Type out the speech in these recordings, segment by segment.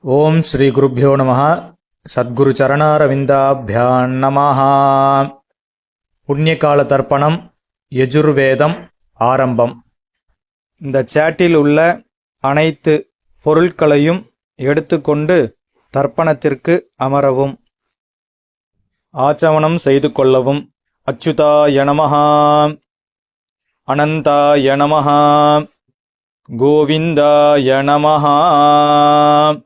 ஓம் ஸ்ரீ குருப்பியோ நம சத்குரு சரணாரவிந்தாபியான் நமஹ. புண்ணியகால தர்ப்பணம் யஜுர்வேதம் ஆரம்பம். இந்த சேட்டில் உள்ள அனைத்து பொருட்களையும் எடுத்துக்கொண்டு தர்ப்பணத்திற்கு அமரவும். ஆச்சவனம் செய்து கொள்ளவும். அச்சுதாய நமஹ. அனந்தாய நமஹ. கோவிந்தாய நமஹ.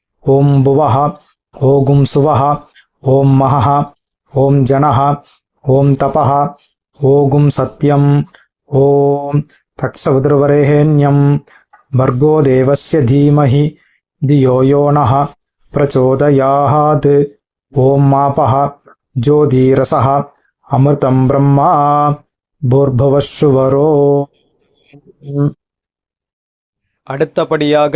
ஓம் புவஹா ஓகும் சுவஹா ஓம் மகஹா ஓம் ஜனஹா ஓம் தபஹா ஓகும் சத்யம் ஓம் தக்ஷவிதுர்வரேண்யம் வர்கோ தேவஸ்ய தீமஹி தியோ யோனஹ பிரச்சோதயாத் ஓம் மாபஹ ஜோதிரசஹ அமிர்தம் பிரம்மா போர்பவசுவரோ அடுத்தபடியாக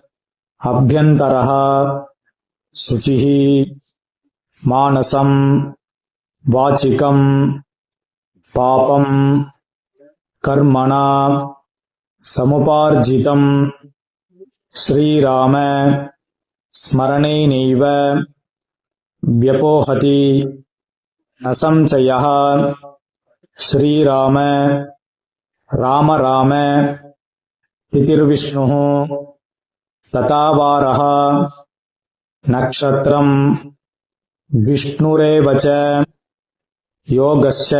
அபியந்தரா சுச்சி மானசம் வாச்சிகம் பாபம் கர்மணா சமுபார்ஜிதம் ஸ்ரீராம ஸ்மரணேனைவ வியபோஹதி நசம்சய ஸ்ரீராம ராம ராம பிதிர்விஷ்ணு राम तिथिर्विष्णुः तथा वारः नक्षत्रम् विष्णुरेव च योगश्च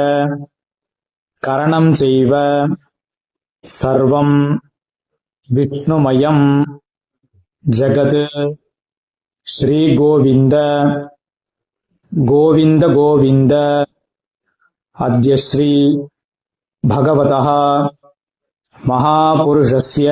करणम् चैव सर्वम् विष्णुमयम् जगत् श्रीगोविन्द गोविन्द गोविन्द। अद्य श्री भगवतः महापुरुषस्य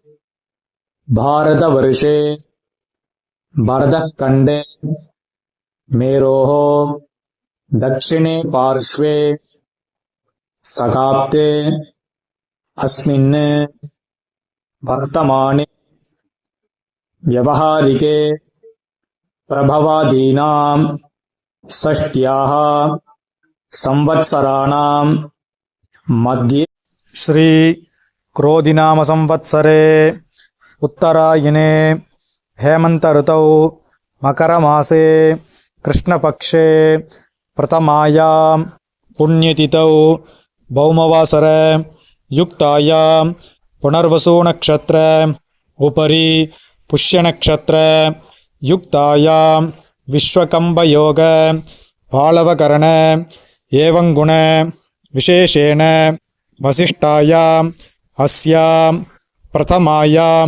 भारतवर्षे भरतखण्डे मेरोः दक्षिणे पार्श्वे सकाप्ते अस्मिन् वर्तमाने व्यवहारिके प्रभवादीनाम् षष्ट्याः संवत्सराणां मध्ये ஸ்ரீ उत्तरायणे हेमन्तऋतौ मकरमासे कृष्णपक्षे प्रथमायां पुण्यतिथौ भौमवासर युक्तायां पुनर्वसूनक्षत्र उपरि पुष्यनक्षत्र युक्तायां विश्वकम्बयोग पालवकरण एवङ्गुण विशेषेण वसिष्ठायाम् अस्यां प्रथमायां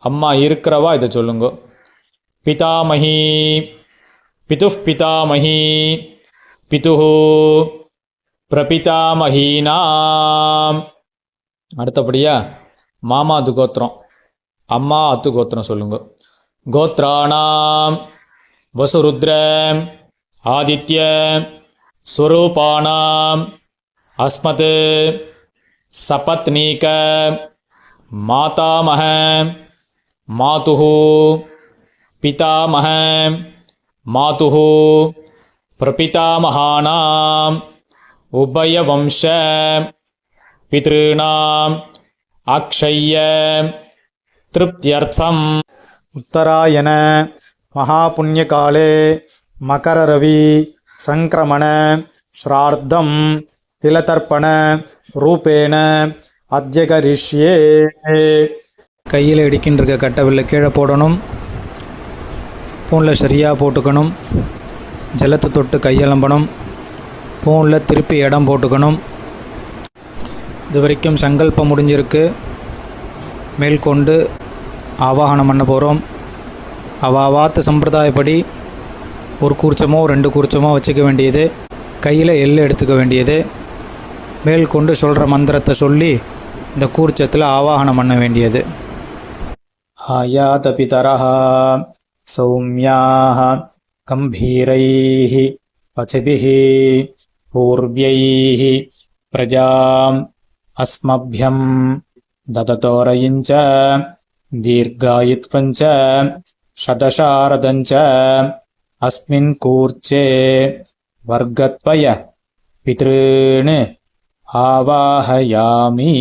அம்மா இருக்கிறவா இதை சொல்லுங்க. பிதாமகி பிது பிதாமகி பிது பிரபிதாமகீனாம். அடுத்தபடியா மாமா அது கோத்திரம் அம்மா அத்து கோத்திரம் சொல்லுங்க. கோத்ராணாம் வசுருத்ர ஆதித்ய ஸ்வரூபாணாம் அஸ்மத் சபத்னீக மாதாமக மாதுः பிதாமக மாதுः பிரபிதாமகானாம் உபயவம்ச பிதॄணாம் அக்ஷய திருப்தியர்த்தம். உத்தராயண மகாபுண்ணியகாலே மகரரவி சங்கிரமண ஸ்ரார்த்தம் திலதர்ப்பண ரூபேண அத்தியகரிஷ்யே கையில் இடிக்கின்ற கட்டவில்லை. கீழே போடணும். பூனில் சரியாக போட்டுக்கணும். ஜலத்தை தொட்டு கையெலம்பணும். பூனில் திருப்பி இடம் போட்டுக்கணும். இது வரைக்கும் சங்கல்பம் முடிஞ்சிருக்கு. மேற்கொண்டு ஆவாகனம் பண்ண போகிறோம் அவாவாத்து சம்பிரதாயப்படி ஒரு கூர்ச்சமோ ரெண்டு கூர்ச்சமோ வச்சுக்க வேண்டியது. கையில் எள் எடுத்துக்க வேண்டியது. மேற்கொண்டு சொல்கிற மந்திரத்தை சொல்லி இந்த கூர்ச்சத்தில் ஆவாகனம் பண்ண வேண்டியது. आयातपितरः सौम्याः गम्भीरैः पथिभिः पूर्व्यैः प्रजाम् अस्मभ्यम् ददतोरयिम् च दीर्घायित्वम् च शतशारदम् च अस्मिन्कूर्चे वर्गत्वय पितॄन् आवाहयामि।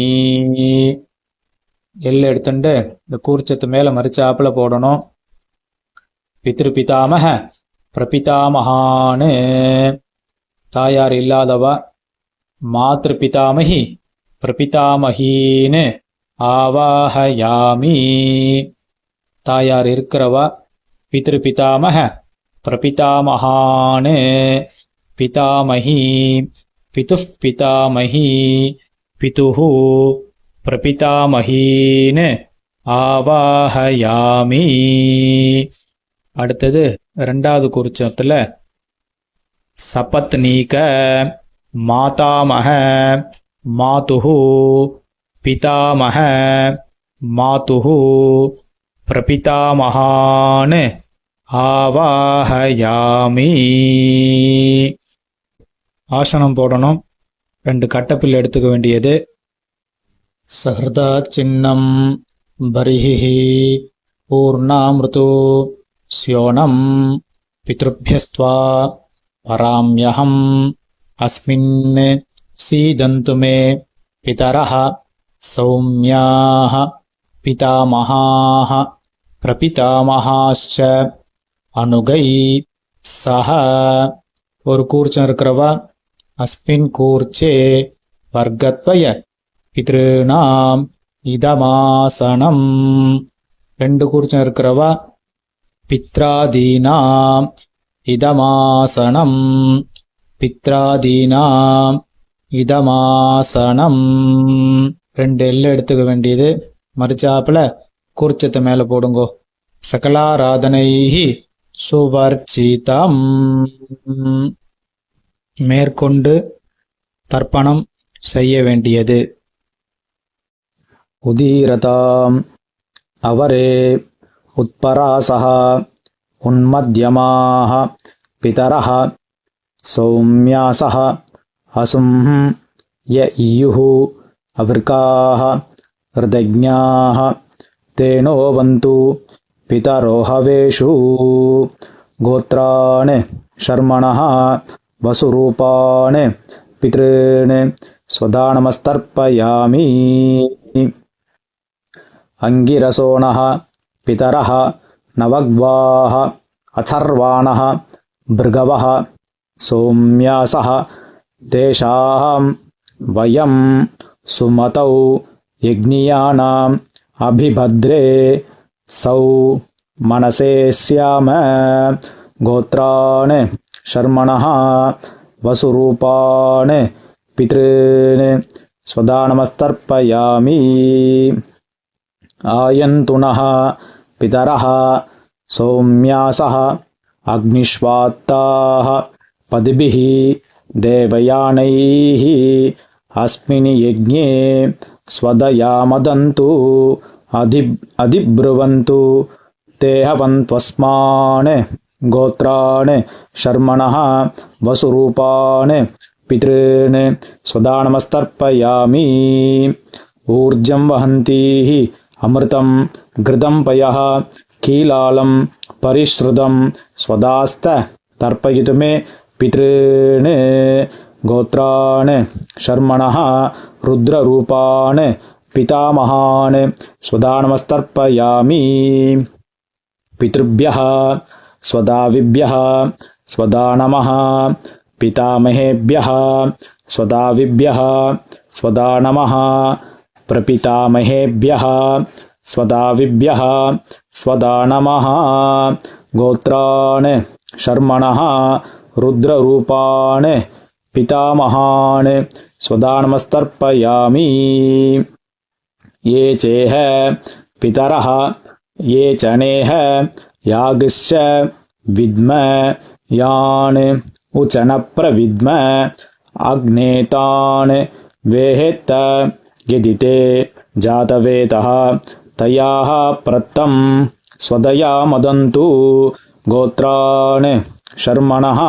எள்ளு எடுத்துட்டு இந்த கூர்ச்சத்து மேலே மறித்து ஆப்பில் போடணும். பித்ரு பிதாமக பிரபிதாமகான்னு தாயார் இல்லாதவா? மாத்ரு பிதாமகி பிரபிதாமகின்னு ஆவாஹயாமி. தாயார் இருக்கிறவா? பித்ரு பிதாமக பிரபிதாமகான்னு பிதாமகி பிதுஃப் பிதாமகி பிதுஹூ. பிரபிதாமகீன்னு ஆவாஹயாமி. அடுத்தது ரெண்டாவது குறிச்சத்தில் சபத் நீக்க மாதாமக மாதுஹு பிதாமக மாதுஹு பிரபிதாமகான்னு ஆவாஹயாமி. ஆசனம் போடணும். ரெண்டு கட்டப்பில் எடுத்துக்க வேண்டியது. सहृदाच्छिन्नं बर्हिः पूर्णामृतो स्योणं पितृभ्यस्त्वा पराम्यहम् अस्मिन् सीदन्तु मे पितरः सौम्याः पितामहाः ప్రపితామహాశ్చ అనుగై సహ ஒரு கூர்ச்சம் இருக்கிறவா அஸ்மின் கூர்ச்சே வர்க்கத்வய பித்ருணாம் இதமாசனம். ரெண்டு கூர்ச்சம் இருக்கிறவா? பித்ராதீனாம் இதமாசனம். பித்ராதீனாம் இதமாசனம். ரெண்டு எல்லு எடுத்துக்க வேண்டியது. மறிச்சாப்புல கூர்ச்சத்தை மேல போடுங்கோ. சகலாராதனைஹி சுவர்ச்சிதம். மேற்கொண்டு தர்ப்பணம் செய்ய வேண்டியது. उदीरताम्। अवरे उत्परासः उन्मध्यमाः पितरः सौम्यासः असुंः य इयुः अवृकाः हृदज्ञाः तेनोवन्तु पितरोहवेषु गोत्राणि शर्मणः वसुरूपाणि पितॄन् स्वदानमस्तर्पयामि। अङ्गिरसोणः पितरः नवग्वाः अथर्वाणः भृगवः सोम्यासः तेषां वयं सुमतौ यज्ञियानाम् अभिभद्रे सौ मनसे स्याम गोत्रान् शर्मणः वसुरूपान् पितॄन् स्वदानमस्तर्पयामि आयन्तु नः। पितरः सौम्यासः अग्निष्वात्ताः पदिभिः देवयानैः अस्मिन् यज्ञे स्वदयामदन्तु अधि अधिब्रुवन्तु ते हवन्त्वस्मान् गोत्रान् शर्मणः वसुरूपान् पितॄन् स्वदानमस्तर्पयामि। ऊर्जं वहन्तीः अमृतं घृतं पयः कीलालं परिश्रुतं स्वदास्त तर्पयितु मे पितॄन् गोत्रान् शर्मणः रुद्ररूपान् पितामहान् स्वदानमस्तर्पयामि। पितृभ्यः स्वदाविभ्यः स्वदा नमः पितामहेभ्यः स्वदाविभ्यः स्वदा नमः प्रपितामहेभ्यः स्वदाविभ्यः स्वदा नमः गोत्रान् शर्मणः रुद्ररूपान् पितामहान् स्वदानमस्तर्पयामि। ये चेह पितरः ये च नेह यागश्च विद्म यान् उचनप्रविद्म अग्नेतान् वेहेत्त यदि ते जातवेदः तयाः प्रत्तं स्वदया मदन्तु। गोत्रान् शर्मणः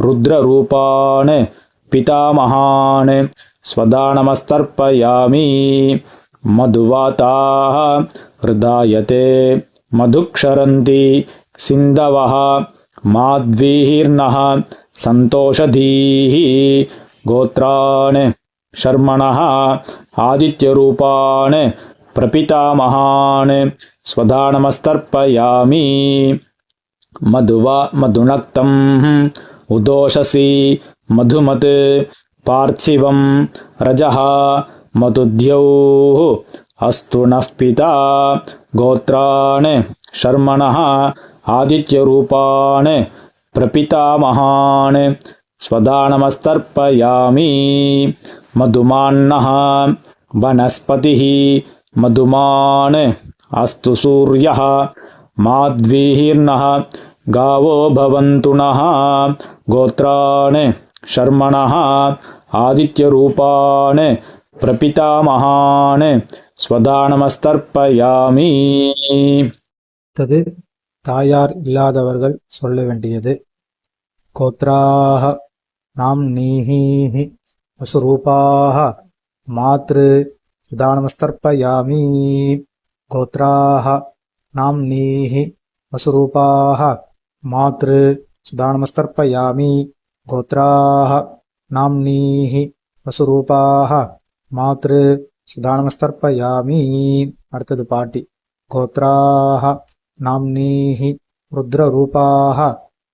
रुद्ररूपान् पितामहान् स्वदानमस्तर्पयामि। मधुवाताः हृदायते मधुक्षरन्ति सिन्धवः माध्वीर्नः सन्तोषधीः। गोत्रान् शर्मणः आदित्यरूपान् प्रपितामहान् स्वदानमस्तर्पयामि मधुवा मधुनक्तम् उदोषसि मधुमत् पार्थिवं रजः मधुद्यौः अस्तु नः पिता गोत्रान् शर्मणः आदित्यरूपान् प्रपितामहान् स्वदानमस्तर्पयामि मधुमान्नः वनस्पतिः मधुमान् अस्तु सूर्यः माध्वीर्नः गावो भवन्तु नः गोत्रान् शर्मणः आदित्यरूपान् प्रपितामहान् स्वदानमस्तर्पयामि அடுத்தது தாயார் இல்லாதவர்கள் சொல்ல வேண்டியது கோத்ராக நாம் நீஹீஹி வசுரூபாக மாத்ரு சுதானமஸ்தர்ப்பயாமி கோத்ராக நாம் நீஹி வசுரூபாக மாத்ரு சுதானமஸ்தர்ப்பயாமி கோத்ராக நாம் நீஹி வசுரூபாக மாத்ரு சுதானமஸ்தர்ப்பயாமி அடுத்தது பாட்டி गोत्राः नाम्नीः रुद्ररूपाः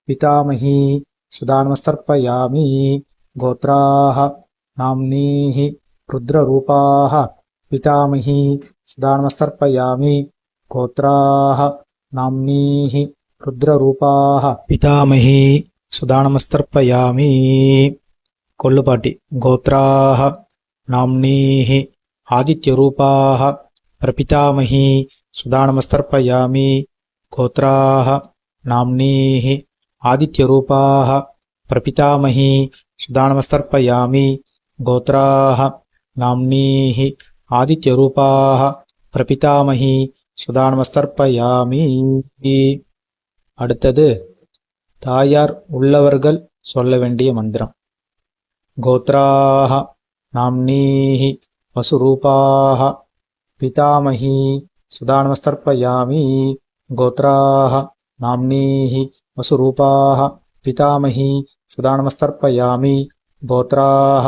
पितामही सुदानमस्तर्पयामि गोत्राः नाम्नीहि रुद्ररूपाः, पितामही सुदानमस्तर्पयामि, गोत्राः नाम्नीहि रुद्ररूपाः, पितामही सुदानमस्तर्पयामि। कोल्लुपाटि, गोत्राः, नाम्नीः आदित्यरूपाः, प्रपितामही सुदानमस्तर्पयामि, गोत्राः, नाम्नीः आदित्यरूपाः, प्रपितामही सुदानमस्तर्पयामि। गोत्राः नाम्नीः आदित्यरूपाः प्रपितामही சுதானமஸ்தர்ப்பயாமி அடுத்தது தாயார் உள்ளவர்கள் சொல்ல வேண்டிய மந்திரம் கோத்ராக நாம்னீஹி வசுரூபாக பிதாமகி सुदानमस्तर्पयामि गोत्राः नाम्नीः वसुरूपाः पितामही सुदानमस्तर्पयामि गोत्राः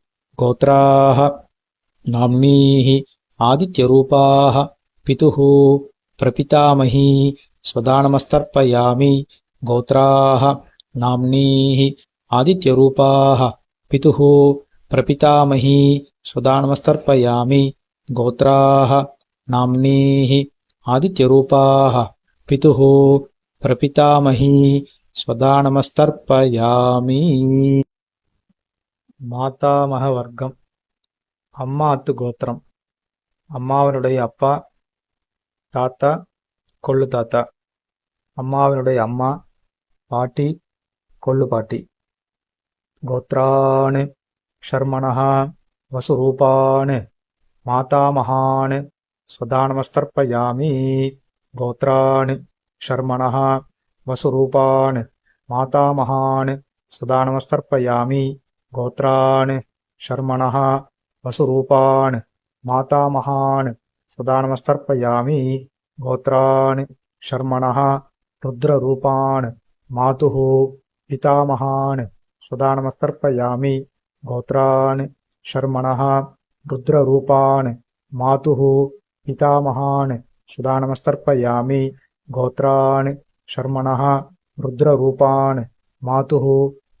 గోత్రాः నామ్నీः ఆదిత్యరూపాः పితుః ప్రపితామహీ స్వదానమస్తర్పయామి గోత్రాः నామ్నీः ఆదిత్యరూపాः పితుః ప్రపితామహీ స్వదానమస్తర్పయామి గోత్రాः నామ్నీः ఆదిత్యరూపాः పితుః ప్రపితామహీ స్వదానమస్తర్పయామి மாதாமக வர்க்கம் அம்மாத்து கோத்திரம். அம்மாவினுடைய அப்பா தாத்தா கொள்ளு தாத்தா. அம்மாவினுடைய அம்மா பாட்டி கொள்ளு பாட்டி. கோத்ரானு ஷர்மணா வசுரூபான் மாதாமகான் ஸ்வதானமஸ்தர்ப்பயாமி. கோத்ரான் ஷர்மணா வசுரூபான் மாதாமகான் ஸ்வதானமஸ்தர்ப்பயாமி. गोत्रान् शर्मणः वसुरूपान् मातामहान् स्वदानमस्तर्पयामि गोत्रान् शर्मणः रुद्ररूपान् मातुः पितामहान् स्वदानमस्तर्पयामि गोत्रान् शर्मणः रुद्ररूपान् मातुः पितामहान् सुदानमस्तर्पयामि गोत्रान् शर्मणः रुद्ररूपान् मातुः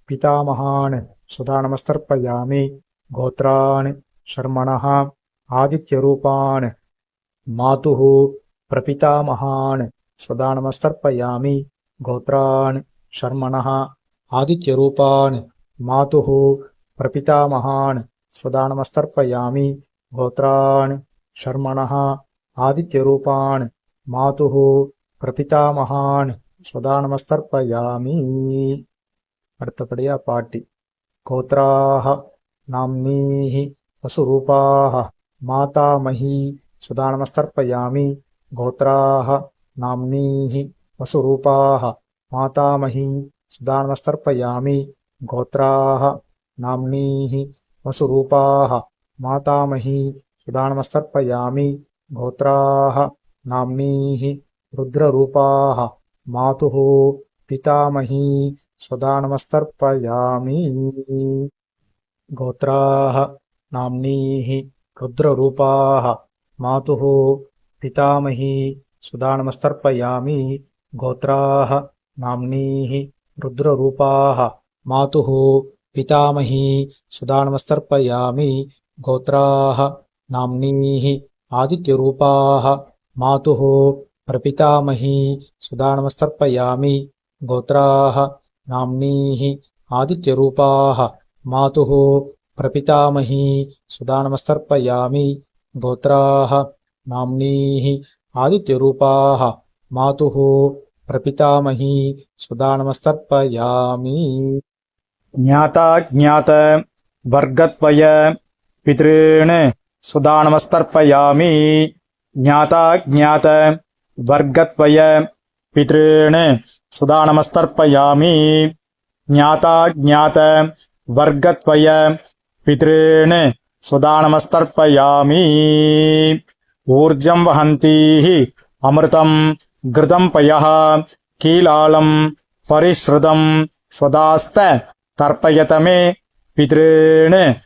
पितामहान् सुदानमस्तर्पयामि गोत्रान् शर्मणः आदित्यरूपान् मातुः प्रपितामहान् स्वदानमस्तर्पयामि गोत्रान् शर्मणः आदित्यरूपान् मातुः प्रपितामहान् स्वदानमस्तर्पयामि गोत्रान् शर्मणः आदित्यरूपान् मातुः प्रपितामहान् स्वदानमस्तर्पयामि அடுத்தபடியா பாட்டி गोत्राः नाम्नीः वसुरूपाः मातामही सुदानमस्तर्पयामि गोत्राः नाम्नीः वसुरूपाः मातामही सुदानमस्तर्पयामि गोत्राः नाम्नीः वसुरूपाः मातामही सुदानमस्तर्पयामि गोत्राः नाम्नीः रुद्ररूपाः मातुः పితామహీ స్వదానమస్తర్పయామి గోత్రాః నామ్నీః రుద్రరూపాః మాతుః పితామహీ సుదానమస్తర్పయామి గోత్రాః నామ్నీః రుద్రరూపాः మాతుః పితామహీ సుదానమస్తర్పయామి గోత్రాః నామ్నీః ఆదిత్యరూపాः మాతుః ప్రపితామహీ సుదానమస్తర్పయామి गोत्राः नाम्नीः आदित्यरूपाः मातुः प्रपितामही सुदानमस्तर्पयामि गोत्राः नाम्नीः आदित्यरूपाः मातुः प्रपितामही सुदानमस्तर्पयामि। ज्ञाता ज्ञात वर्गत्वय पितॄन् सुदानमस्तर्पयामि। ज्ञाता ज्ञात वर्गत्वय पितॄन् சுதானமஸ்தர்ப்பயாமி. ஞாதா ஜாத வர்க்கத்வய பித்ருண். சுதானமஸ்தர்ப்பயாமி. ஊர்ஜம் வகந்தீः அமிர்தம் கிருதம் பயः கீலாலம் பரிஸ்ருதம். ஸ்வதாஸ்த தர்ப்பயத மே பித்ருண்.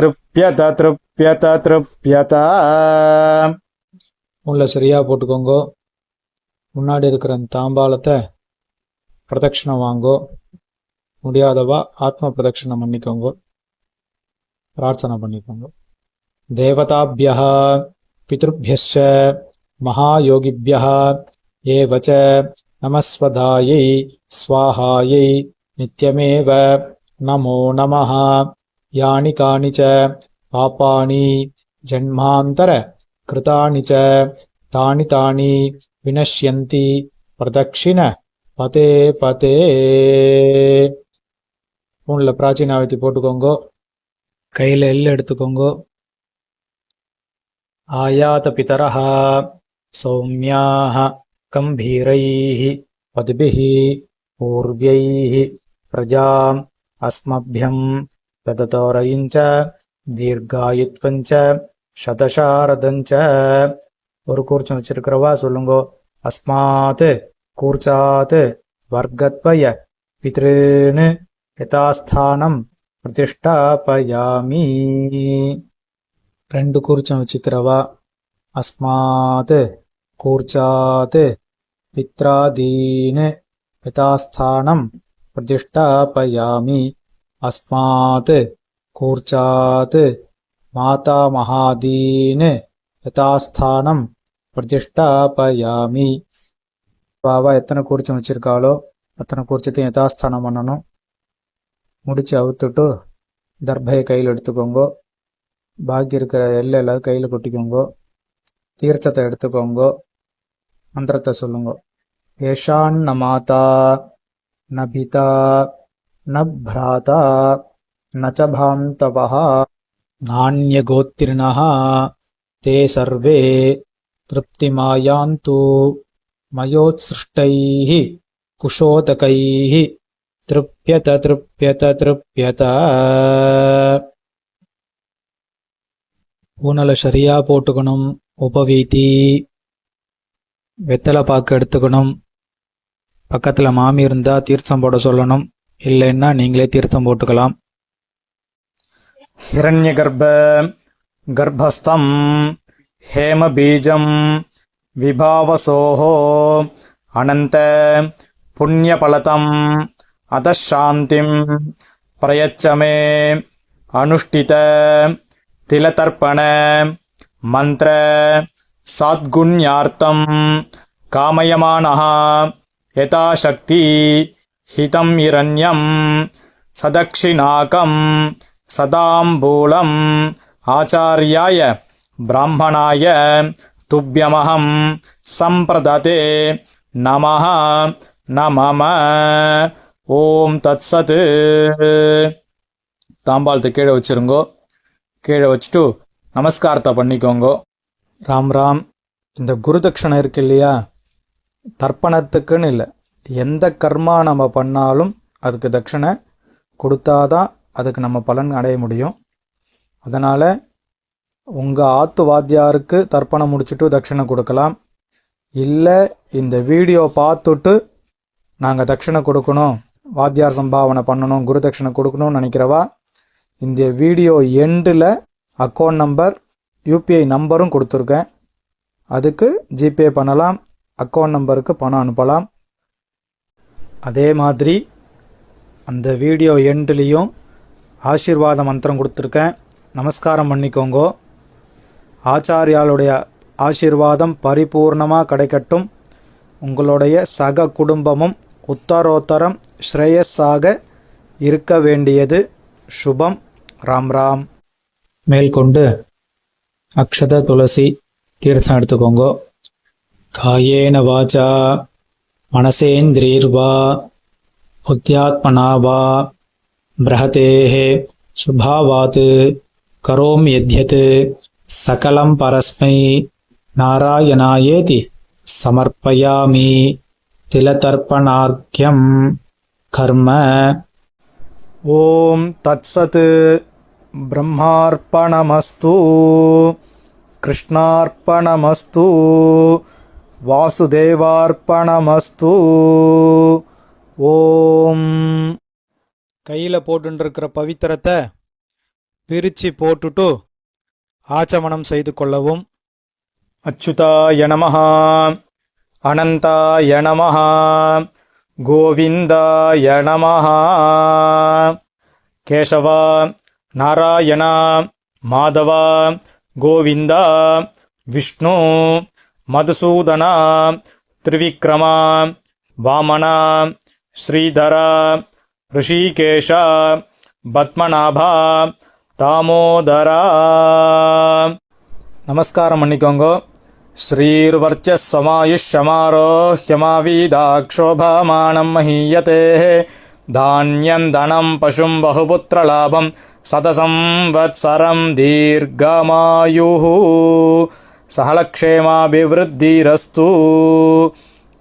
திருப்யத திருப்யத திருப்யத. உள்ள சரியா போட்டுக்கோங்கோ. முன்னாடி இருக்கிற தாம்பாலத்தை பிரதட்சணம் வாங்கோ. முடியாதவா ஆத்ம பிரதட்சணம் பண்ணிக்கோங்க. பிரார்த்தனை பண்ணிக்கோங்க. தேவதாபிய பிதபியச்ச மகாயோகிபிய ஏவச்ச நமஸ்வதாயை ஸ்வாஹாயை நித்யமேவ நமோ நம யானி காணி ச பாப்பாணி ஜன்மாந்தர கிருதாணி ச தானி தானி வினஷ்யந்தி பிரதட்சிண பதே பதே ஃபோனில் பிராச்சீனாவத்தி போட்டுக்கோங்க. கையில் எல் எடுத்துக்கோங்க. ஆயாத பிதரஹா சௌமியாக கம்பீரைஹி பதுபிஹி பூர்வியைஹி பிரஜாம் அஸ்மபியம் தததோரையுஞ்ச தீர்காயுத்வஞ்ச சதசாரதஞ்ச. ஒரு கூர்ச்சம் வச்சிருக்கிறவா சொல்லுங்கோ. அஸ்மாத் कूर्चात् वर्गद्वय पितॄन् यथास्थानं प्रतिष्ठापयामि। रण्डुकूर्चविचित्र वा अस्मात् कूर्चात् पित्रादीन् यथास्थानं प्रतिष्ठापयामि अस्मात् कूर्चात् मातामहादीन् यथास्थानं प्रतिष्ठापयामि பாவா எத்தனை கூர்ச்சம் வச்சுருக்காளோ அத்தனை கூர்ச்சத்தையும் யதாஸ்தானம் பண்ணணும். முடிச்சு அவுத்துட்டு தர்பையை கையில் எடுத்துக்கோங்கோ. பாக்கி இருக்கிற எல்லையில் கையில் கொட்டிக்கோங்கோ. தீர்த்தத்தை எடுத்துக்கோங்கோ. மந்திரத்தை சொல்லுங்கோ. ஏஷான் ந மாதா ந பிதா ந பிராதா நச்சபாந்தவா நானியகோத்திரினா தே சர்வே திருப்தி மாயாந்தூ मयोत्सृष्टैः कुशोदकैः तृप्यत तृप्यत तृप्यत பூனலை சரியாக போட்டுக்கணும் உபவீதி வெத்தலை பாக்கு எடுத்துக்கணும் பக்கத்தில் மாமி இருந்தால் தீர்த்தம் போட சொல்லணும் இல்லைன்னா நீங்களே தீர்த்தம் போட்டுக்கலாம் हिरण्यगर्भ गर्भस्थम् हेमबीजम् विभावसोः விபாவசோஹோ அனந்த புண்ணியபலதம் அதாந்திம் பிரயச்சமே அனுஷ்டித திலதர்ப்பண மந்திர சாத்குண்யார்த்தம் காமயமானः யதாசக்தி ஹிதம் இரண்யம் சதக்ஷிணாகம் சதாம்பூலம் ஆச்சாரியாய பிராமணாய துப்பியமகம் சம்பிரததே நம நமம ஓம் தத் சத்து தாம்பாளத்தை கீழே வச்சிருங்கோ. கீழே வச்சுட்டு நமஸ்காரத்தை பண்ணிக்கோங்கோ. ராம் ராம். இந்த குருதட்சணை இருக்கு இல்லையா? தர்ப்பணத்துக்குன்னு இல்லை. எந்த கர்மா நம்ம பண்ணாலும் அதுக்கு தட்சணை கொடுத்தாதான் அதுக்கு நம்ம பலன் அடைய முடியும். அதனால் உங்கள் ஆத்து வாத்தியாருக்கு தர்ப்பணம் முடிச்சுட்டு தட்சிணை கொடுக்கலாம். இல்லை இந்த வீடியோ பார்த்துட்டு நாங்கள் தட்சிணை கொடுக்கணும் வாத்தியார் சம்பாவனை பண்ணணும் குரு தட்சிணை கொடுக்கணும்னு நினைக்கிறவா இந்த வீடியோ எண்டில் அக்கௌண்ட் நம்பர் யூபிஐ நம்பரும் கொடுத்துருக்கேன். அதுக்கு ஜிபே பண்ணலாம் அக்கௌண்ட் நம்பருக்கு பணம் அனுப்பலாம். அதே மாதிரி அந்த வீடியோ எண்ட்லேயும் ஆசீர்வாத மந்திரம் கொடுத்துருக்கேன். நமஸ்காரம் பண்ணிக்கோங்கோ. ஆச்சாரியாளுடைய ஆசீர்வாதம் பரிபூர்ணமாக கிடைக்கட்டும். உங்களுடைய சக குடும்பமும் உத்தரோத்தரம் ஸ்ரேயஸாக இருக்க வேண்டியது. சுபம். ராம் ராம். மேல்கொண்டு அக்ஷத துளசி தீர்த்தம் எடுத்துக்கோங்கோ. காயேன வாச்சா மனசேந்திரீர்வா புத்தியாத்மனா வா பிரஹதேஹே. சுபாவாத் கரோம் எத்யத் सकलं परस्मै नारायणायेति समर्पयामि तिलतर्पणार्घ्यं कर्म ॐ तत्सत् ब्रह्मार्पणमस्तु कृष्णार्पणमस्तु वासुदेवार्पणमस्तु ॐ கையில் போட்டுருக்கிற பவித்திரத்தை பிரித்து போட்டுட்டு ஆச்சமனம் செய்து கொள்ளவும். அச்சுதாய நமஹா. அனந்தாய நமஹா. கோவிந்தாய நமஹா. கேசவா நாராயணா மாதவா கோவிந்தா விஷ்ணு மதுசூதனா திரிவிக்ரமா வாமனா ஸ்ரீதரா ரிஷிகேஷா பத்மநாபா தாமோதரா. நமஸ்காரம் பண்ணிக்கோங்க. ஸ்ரீர்வர்ச்சமாயுஷமாரோஹ்யமாவீதாக்ஷோபாமானம் மஹீயதே. தானியம் தனம் பசும் பகுபுத்திரலாபம் சதசம் வத்சரம் தீர்கமாயு சகலக்ஷேமாபிவிருத்திரஸ்து.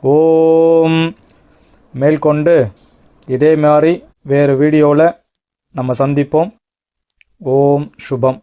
ஓம். மேற்கொண்டு இதே மாதிரி வேறு வீடியோவில் நம்ம சந்திப்போம். ஓம் சுபம்